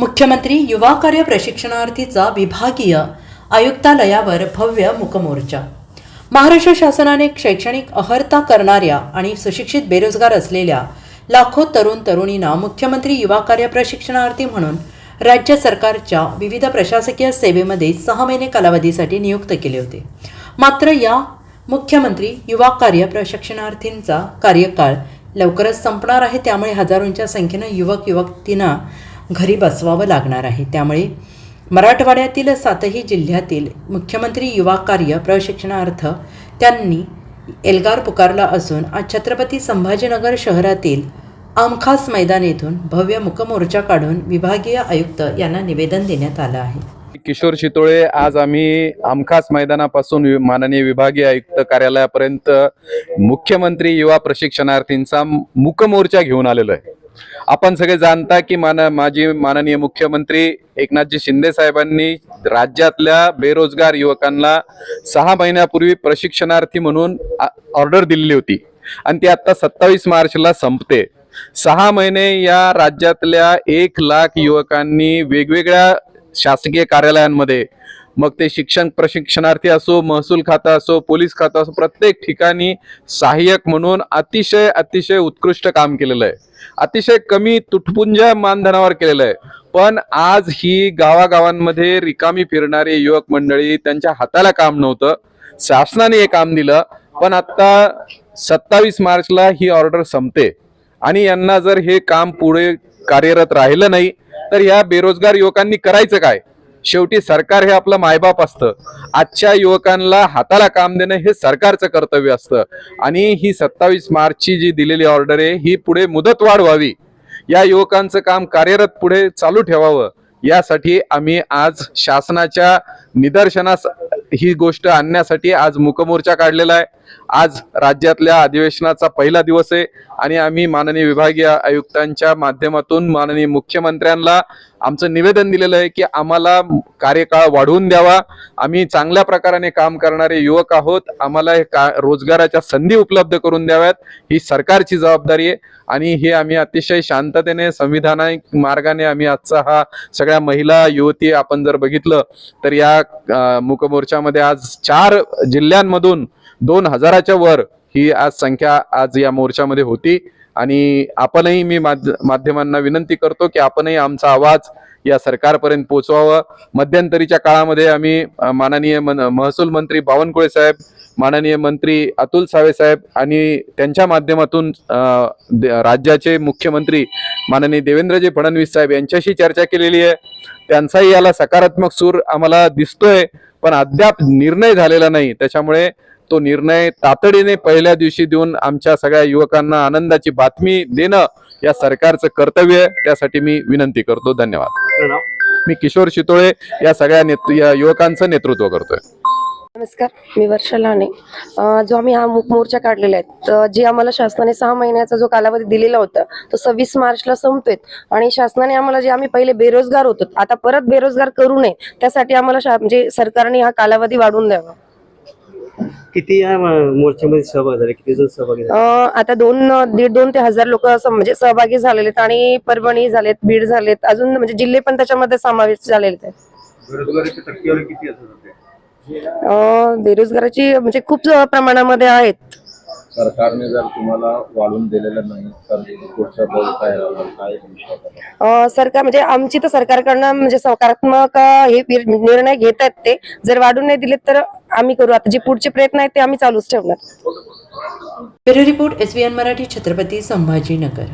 मुख्यमंत्री युवा कार्य प्रशिक्षणार्थीचा विभागीय आयुक्तालयावर भव्य मुकमोर्चा महाराष्ट्र शासनाने शैक्षणिक अहर्ता करणाऱ्या आणि सुशिक्षित बेरोजगार असलेल्या लाखो तरुण तरुणींना मुख्यमंत्री युवा कार्य प्रशिक्षणार्थी म्हणून राज्य सरकारच्या विविध प्रशासकीय सेवेमध्ये सहा महिने कालावधीसाठी नियुक्त केले होते. मात्र या मुख्यमंत्री युवा कार्य प्रशिक्षणार्थींचा कार्यकाळ लवकरच संपणार आहे. त्यामुळे हजारोंच्या संख्येनं युवक युवतींना घरी बसवावं लागणार आहे. त्यामुळे मराठवाड्यातील सातही जिल्ह्यातील मुख्यमंत्री युवा कार्य प्रशिक्षणार्थ त्यांनी एल्गार पुकारला असून आज छत्रपती संभाजीनगर शहरातील आमखास मैदान येथून भव्य मुकमोर्चा काढून विभागीय आयुक्त यांना निवेदन देण्यात आलं आहे. किशोर शितोळे आज आम्ही आमखास मैदानापासून माननीय विभागीय आयुक्त कार्यालयापर्यंत मुख्यमंत्री युवा प्रशिक्षणार्थींचा मुकमोर्चा घेऊन आलेलो आहे. आपण सगळे जाणता की मान माजी माननीय मुख्यमंत्री एकनाथजी शिंदे साहेबांनी राज्यातल्या बेरोजगार युवकांना सहा महिन्यापूर्वी प्रशिक्षणार्थी म्हणून ऑर्डर दिलेली होती. आणि ती आता सत्तावीस मार्चला संपते. सहा महिने या राज्यातल्या एक लाख युवकांनी वेगवेगळ्या शासकीय कार्यालयांमध्ये. मग ते शिक्षण प्रशिक्षणार्थी असो महसूल खातं असो पोलीस खातं असो प्रत्येक ठिकाणी सहाय्यक म्हणून अतिशय अतिशय उत्कृष्ट काम केलेलं आहे. अतिशय कमी तुटपुंज मानधनावर केलेलं आहे. पण आज ही गावागावांमध्ये रिकामी फिरणारी युवक मंडळी त्यांच्या हाताला काम नव्हतं. शासनाने हे काम दिलं पण आता सत्तावीस मार्चला ही ऑर्डर संपते. आणि यांना जर हे काम पुढे कार्यरत राहिलं नाही तर ह्या बेरोजगार युवकांनी करायचं काय? शेवटी सरकार हे आपलं मायबाप असतं. आजच्या युवकांना हाताला काम देणं हे सरकारचं कर्तव्य असतं. आणि ही सत्तावीस मार्चची जी दिलेली ऑर्डर आहे ही पुढे मुदतवाढ व्हावी. या युवकांचं काम कार्यरत पुढे चालू ठेवावं. यासाठी आम्ही आज शासनाच्या निदर्शनास ही गोष्ट आणण्यासाठी आज मुकमोर्चा काढलेला आहे. आज राज्यातल्या अधिवेशनाचा पहिला दिवस आहे आणि आम्ही माननीय विभागीय आयुक्तांच्या माध्यमातून माननीय मुख्यमंत्र्यांना आमचं निवेदन दिलेलं आहे की आम्हाला कार्यकाळ वाढवून द्यावा. आम्ही चांगल्या प्रकाराने काम करणारे युवक आहोत. आम्हाला हे का रोजगाराच्या संधी उपलब्ध करून द्याव्यात. ही सरकारची जबाबदारी आहे आणि हे आम्ही अतिशय शांततेने संविधानिक मार्गाने आम्ही आजचा हा सगळ्या महिला युवती आपण जर बघितलं तर या अं, मुकमोर्चामध्ये आज चार जिल्ह्यांमधून दोन हजाराच्या वर ही आज संख्या आज या मोर्चामध्ये होती. आणि आपणही मी माध्यमांना विनंती करतो की आपणही आमचा आवाज या सरकारपर्यंत पोहोचवावं मध्यंतरीच्या काळामध्ये आम्ही माननीय मन- महसूल मंत्री बावनकुळे साहेब माननीय मंत्री अतुल सावे साहेब आणि त्यांच्या माध्यमातून राज्याचे मुख्यमंत्री माननीय देवेंद्रजी फडणवीस साहेब यांच्याशी चर्चा केलेली आहे. त्यांचाही याला सकारात्मक सूर आम्हाला दिसतोय पण अद्याप निर्णय झालेला नाही. त्याच्यामुळे तो निर्णय तातडीने पहिल्या दिवशी देऊन आमच्या सगळ्या युवकांना आनंदाची बातमी देणं या सरकारचं कर्तव्य आहे. त्यासाठी मी विनंती करतो. धन्यवाद. मी किशोर शितोळे या सगळ्या नेतृ या युवकांचं नेतृत्व करतोय. नमस्कार मी वर्षा लाने जो आम्ही हा मोर्चा काढलेला आहे तर जे आम्हाला शासनाने सहा महिन्याचा जो कालावधी दिलेला होता तो सव्वीस मार्चला संपतोय. आणि शासनाने आम्हाला जे आम्ही पहिले बेरोजगार होतो आता परत बेरोजगार करू नये त्यासाठी आम्हाला म्हणजे सरकारने हा कालावधी वाढवून द्यावा. किती या म- मोर्चामध्ये सहभाग झाले? किती जण सहभागी झाले? आता दोन दीड दोन ते हजार लोक म्हणजे सहभागी झालेले आहेत आणि परभणी झालेत बीड झालेत. अजून म्हणजे जिल्हे पण त्याच्यामध्ये समावेश झालेले आहेत बेरोजगारीची टक्केवारी किती बेरोजगाराची म्हणजे खूप प्रमाणामध्ये आहेत. सरकारने जर तुम्हाला वाढून दिलेलं नाही तर पुढचा पाऊल काय राहणार? काय अ, सरकार म्हणजे आमची तर सरकारकडनं म्हणजे सकारात्मक अ, हे निर्णय घेत आहेत ते. जर वाढून नाही दिले तर आम्ही करू. आता जे पुढचे प्रयत्न आहेत ते आम्ही चालूच ठेवणार. Bureau report S Marathi Chhatrapati Sambhajinagar.